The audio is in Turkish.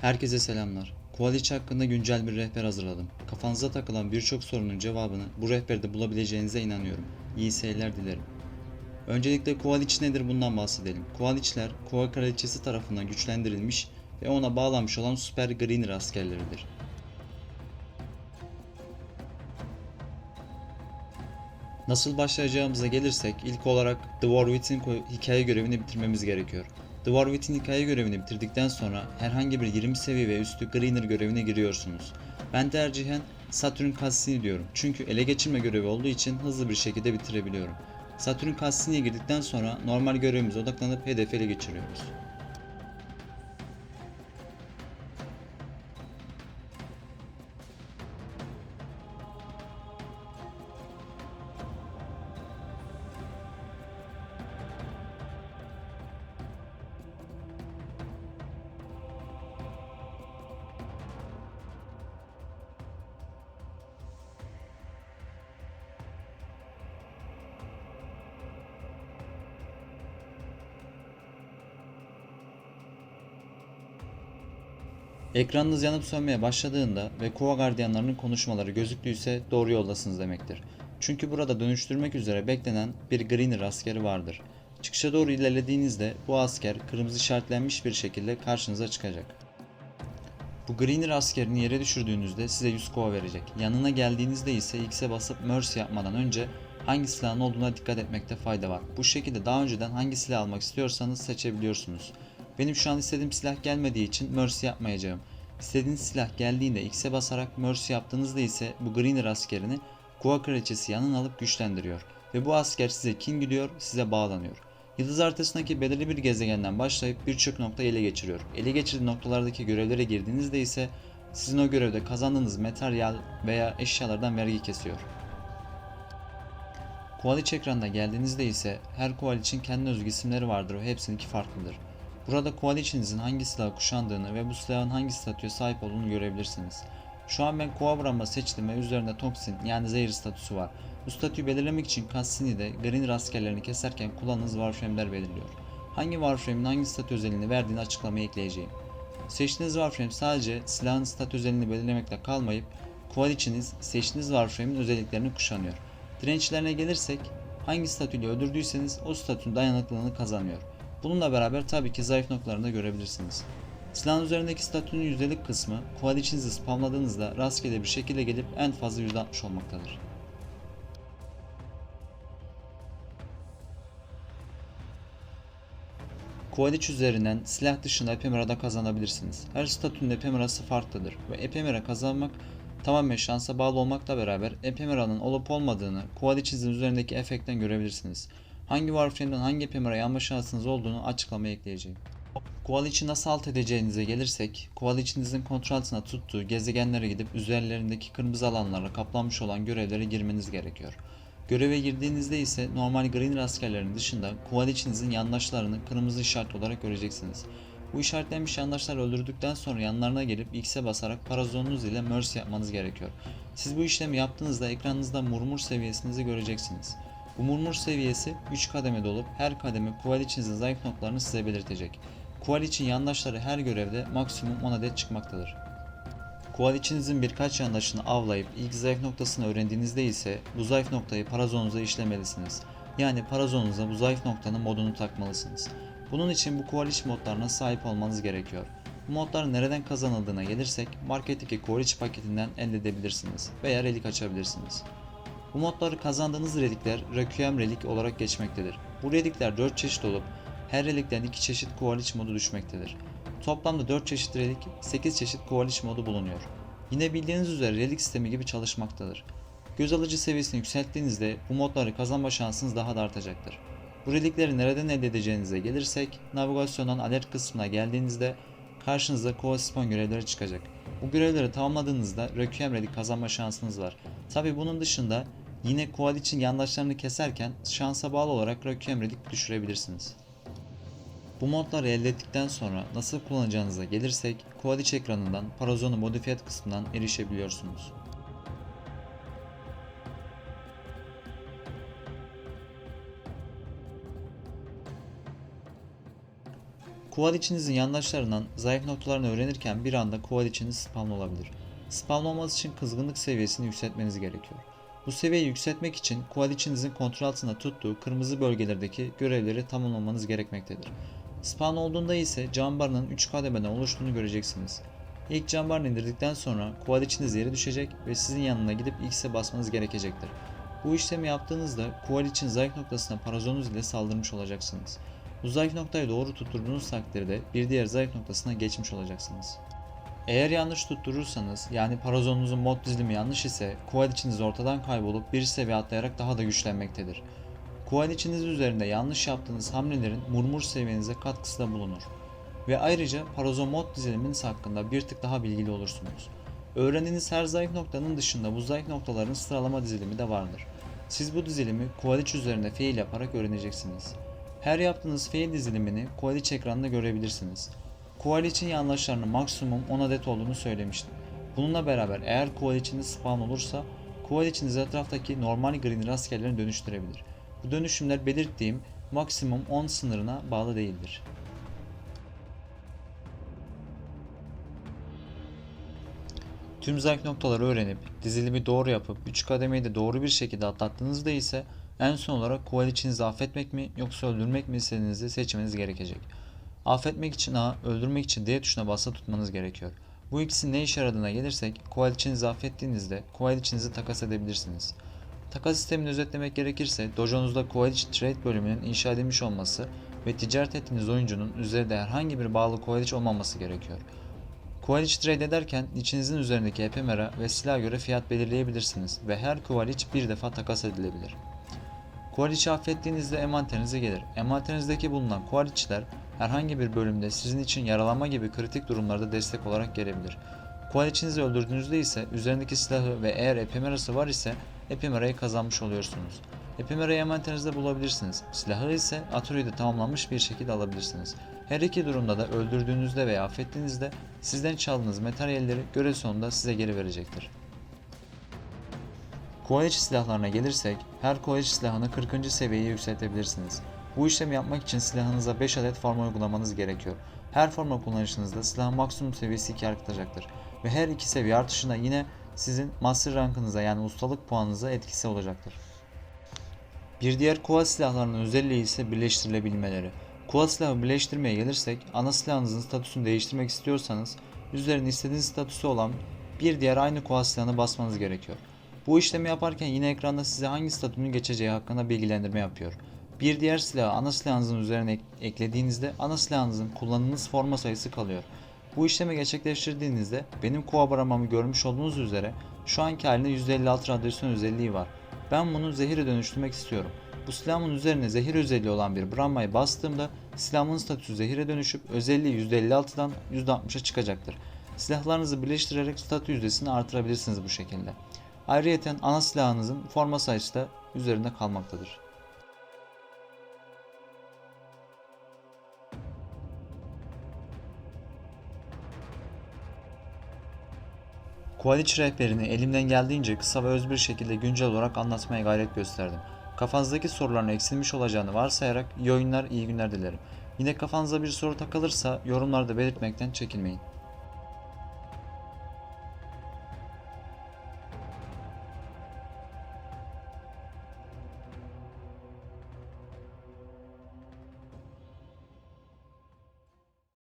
Herkese selamlar. Koaliç hakkında güncel bir rehber hazırladım. Kafanıza takılan birçok sorunun cevabını bu rehberde bulabileceğinize inanıyorum. İyi seyirler dilerim. Öncelikle Koaliç nedir bundan bahsedelim. Koaliçler, Kova Kraliçesi tarafından güçlendirilmiş ve ona bağlanmış olan Super Greener askerleridir. Nasıl başlayacağımıza gelirsek ilk olarak The War Within hikaye görevini bitirmemiz gerekiyor. The War Within hikaye görevini bitirdikten sonra herhangi bir 20 seviye ve üstü Greener görevine giriyorsunuz. Ben tercihen Saturn Cassini diyorum çünkü ele geçirme görevi olduğu için hızlı bir şekilde bitirebiliyorum. Saturn Cassini'ye girdikten sonra normal görevimize odaklanıp hedefi ele geçiriyoruz. Ekranınız yanıp sönmeye başladığında ve Kova gardiyanlarının konuşmaları gözüktüyse doğru yoldasınız demektir. Çünkü burada dönüştürmek üzere beklenen bir Greener askeri vardır. Çıkışa doğru ilerlediğinizde bu asker kırmızı işaretlenmiş bir şekilde karşınıza çıkacak. Bu Greener askerini yere düşürdüğünüzde size 100 kova verecek. Yanına geldiğinizde ise X'e basıp Mercy yapmadan önce hangi silahın olduğuna dikkat etmekte fayda var. Bu şekilde daha önceden hangi silah almak istiyorsanız seçebiliyorsunuz. Benim şu an istediğim silah gelmediği için Mercy yapmayacağım. İstediğiniz silah geldiğinde X'e basarak Mercy yaptığınızda ise bu Greener askerini Kova kraliçesi yanına alıp güçlendiriyor. Ve bu asker size kin gidiyor, size bağlanıyor. Yıldız haritasındaki belirli bir gezegenden başlayıp birçok nokta ele geçiriyor. Ele geçirdiği noktalardaki görevlere girdiğinizde ise sizin o görevde kazandığınız materyal veya eşyalardan vergi kesiyor. Koaliç ekranda geldiğinizde ise her koaliçin kendine özgü isimleri vardır ve hepsininki farklıdır. Burada koaliçinizin hangi silahı kuşandığını ve bu silahın hangi statüye sahip olduğunu görebilirsiniz. Şu an ben Kova Brahma seçtim ve üzerinde Toxin yani zehir statüsü var. Bu statüyü belirlemek için Cassini'de Greener askerlerini keserken kullandığınız Warframe'ler belirliyor. Hangi Warframe'in hangi statü özelliğini verdiğini açıklamaya ekleyeceğim. Seçtiğiniz Warframe sadece silahın statü özelliğini belirlemekle kalmayıp Koaliçiniz seçtiğiniz Warframe'in özelliklerini kuşanıyor. Dirençlerine gelirsek hangi statüyle öldürdüyseniz o statünün dayanıklılığını kazanıyor. Bununla beraber tabii ki zayıf noktalarını da görebilirsiniz. Silahın üzerindeki statünün yüzdelik kısmı koaliçinizi spamladığınızda rastgele bir şekilde gelip en fazla %60 olmaktadır. Koaliç üzerinden silah dışında Epemera'da kazanabilirsiniz. Her statünün Epemera'sı farklıdır ve Epemera kazanmak tamamen şansa bağlı olmakla beraber Epemera'nın olup olmadığını Koaliçinizin üzerindeki efektten görebilirsiniz. Hangi Warframe'den hangi Epemera'ya alma şansınız olduğunu açıklamaya ekleyeceğim. Koaliç'i nasıl alt edeceğinize gelirsek, Koaliç'inizin kontrol altına tuttuğu gezegenlere gidip üzerlerindeki kırmızı alanlarla kaplanmış olan görevlere girmeniz gerekiyor. Göreve girdiğinizde ise normal Greener askerlerinin dışında Koaliç'inizin yandaşlarını kırmızı işaret olarak göreceksiniz. Bu işaretlenmiş yandaşlar öldürdükten sonra yanlarına gelip X'e basarak parazonunuz ile Mercy yapmanız gerekiyor. Siz bu işlemi yaptığınızda ekranınızda murmur seviyesinizi göreceksiniz. Bu murmur seviyesi 3 kademede olup her kademe Koaliç'inizin zayıf noktalarını size belirtecek. Koaliç'in yandaşları her görevde maksimum 10 adet çıkmaktadır. Koaliçinizin birkaç yandaşını avlayıp ilk zayıf noktasını öğrendiğinizde ise bu zayıf noktayı parazonunuza işlemelisiniz. Yani parazonunuza bu zayıf noktanın modunu takmalısınız. Bunun için bu koaliç modlarına sahip olmanız gerekiyor. Bu modların nereden kazanıldığına gelirsek marketteki koaliç paketinden elde edebilirsiniz veya relik açabilirsiniz. Bu modları kazandığınız relikler Requiem relik olarak geçmektedir. Bu relikler 4 çeşit olup her relikten 2 çeşit koaliç modu düşmektedir. Toplamda 4 çeşit relik, 8 çeşit koaliç modu bulunuyor. Yine bildiğiniz üzere relik sistemi gibi çalışmaktadır. Göz alıcı seviyesini yükselttiğinizde bu modları kazanma şansınız daha da artacaktır. Bu relikleri nereden elde edeceğinize gelirsek, navigasyondan alert kısmına geldiğinizde karşınıza Koalispon görevleri çıkacak. Bu görevleri tamamladığınızda Requiem relik kazanma şansınız var. Tabi bunun dışında yine Koaliç'in yandaşlarını keserken şansa bağlı olarak Requiem relik düşürebilirsiniz. Bu modları elde ettikten sonra nasıl kullanacağınıza gelirsek, Koaliç ekranından Parazonu Modified kısmından erişebiliyorsunuz. Quad içinizin yandaşlarından zayıf noktalarını öğrenirken bir anda quad içiniz spamlı olabilir. Spamlı olması için kızgınlık seviyesini yükseltmeniz gerekiyor. Bu seviyeyi yükseltmek için quad içinizin kontrol altında tuttuğu kırmızı bölgelerdeki görevleri tamamlamanız gerekmektedir. Spawn olduğunda ise cam barının 3 kademeden oluştuğunu göreceksiniz. İlk cam barını indirdikten sonra quad içiniz yere düşecek ve sizin yanına gidip X'e basmanız gerekecektir. Bu işlemi yaptığınızda quad için zayıf noktasına parazonunuz ile saldırmış olacaksınız. Bu zayıf noktayı doğru tutturduğunuz takdirde bir diğer zayıf noktasına geçmiş olacaksınız. Eğer yanlış tutturursanız yani parazonunuzun mod dizilimi yanlış ise quad içiniz ortadan kaybolup bir seviye atlayarak daha da güçlenmektedir. Quad içiniz üzerinde yanlış yaptığınız hamlelerin murmur seviyenize katkısı da bulunur. Ve ayrıca parazon mod diziliminiz hakkında bir tık daha bilgili olursunuz. Öğrendiğiniz her zayıf noktanın dışında bu zayıf noktaların sıralama dizilimi de vardır. Siz bu dizilimi quad iç üzerinde fail yaparak öğreneceksiniz. Her yaptığınız fail dizilimini quad iç ekranında görebilirsiniz. Quad için yanlışlarının maksimum 10 adet olduğunu söylemiştim. Bununla beraber eğer quad içinde spawn olursa quad içiniz etraftaki normal green rastgelerini dönüştürebilir. Bu dönüşümler belirttiğim maksimum 10 sınırına bağlı değildir. Tüm zayıf noktaları öğrenip dizilimi doğru yapıp 3 kademeyi de doğru bir şekilde atlattığınızda ise en son olarak quad içinizi affetmek mi yoksa öldürmek mi istediğinizi seçmeniz gerekecek. Affetmek için A, öldürmek için D tuşuna basılı tutmanız gerekiyor. Bu ikisinin ne işe yaradığına gelirsek quad içinizi affettiğinizde quad içinizi takas edebilirsiniz. Takas sistemini özetlemek gerekirse dojonuzda Koaliç Trade bölümünün inşa edilmiş olması ve ticaret ettiğiniz oyuncunun üzerinde herhangi bir bağlı Koaliç olmaması gerekiyor. Koaliç trade ederken içinizin üzerindeki epemera ve silaha göre fiyat belirleyebilirsiniz ve her Koaliç bir defa takas edilebilir. Koaliç'i affettiğinizde envanterinize gelir. Envanterinizdeki bulunan Koaliç'ler herhangi bir bölümde sizin için yaralanma gibi kritik durumlarda destek olarak gelebilir. Koaliçinizi öldürdüğünüzde ise üzerindeki silahı ve eğer epemerası var ise Epimera'yı kazanmış oluyorsunuz. Epimera'yı envanterinizde bulabilirsiniz. Silahı ise Aturi'de tamamlanmış bir şekilde alabilirsiniz. Her iki durumda da öldürdüğünüzde veya affettiğinizde sizden çaldığınız materyalleri görev sonunda size geri verecektir. Koaliç silahlarına gelirsek, her koaliç silahını 40. seviyeye yükseltebilirsiniz. Bu işlemi yapmak için silahınıza 5 adet forma uygulamanız gerekiyor. Her forma kullanışınızda silahın maksimum seviyesi 2 artacaktır. Ve her iki seviye artışında yine sizin master rankınıza yani ustalık puanınıza etkisi olacaktır. Bir diğer kuva silahlarının özelliği ise birleştirilebilmeleri. Kuva silahı birleştirmeye gelirsek ana silahınızın statüsünü değiştirmek istiyorsanız üzerinde istediğiniz statüsü olan bir diğer aynı kuva silahını basmanız gerekiyor. Bu işlemi yaparken yine ekranda size hangi statünün geçeceği hakkında bilgilendirme yapıyor. Bir diğer silahı ana silahınızın üzerine ek- eklediğinizde ana silahınızın kullandığınız forma sayısı kalıyor. Bu işlemi gerçekleştirdiğinizde benim kovabaramamı görmüş olduğunuz üzere şu anki halinde %56 radyasyon özelliği var. Ben bunu zehire dönüştürmek istiyorum. Bu silahımın üzerine zehir özelliği olan bir Brahma'yı bastığımda silahımın statüsü zehire dönüşüp özelliği %56'dan %60'a çıkacaktır. Silahlarınızı birleştirerek statü yüzdesini artırabilirsiniz bu şekilde. Ayrıca ana silahınızın forma sayısı da üzerinde kalmaktadır. Koaliç rehberini elimden geldiğince kısa ve öz bir şekilde güncel olarak anlatmaya gayret gösterdim. Kafanızdaki soruların eksilmiş olacağını varsayarak iyi oyunlar, iyi günler dilerim. Yine kafanıza bir soru takılırsa yorumlarda belirtmekten çekinmeyin.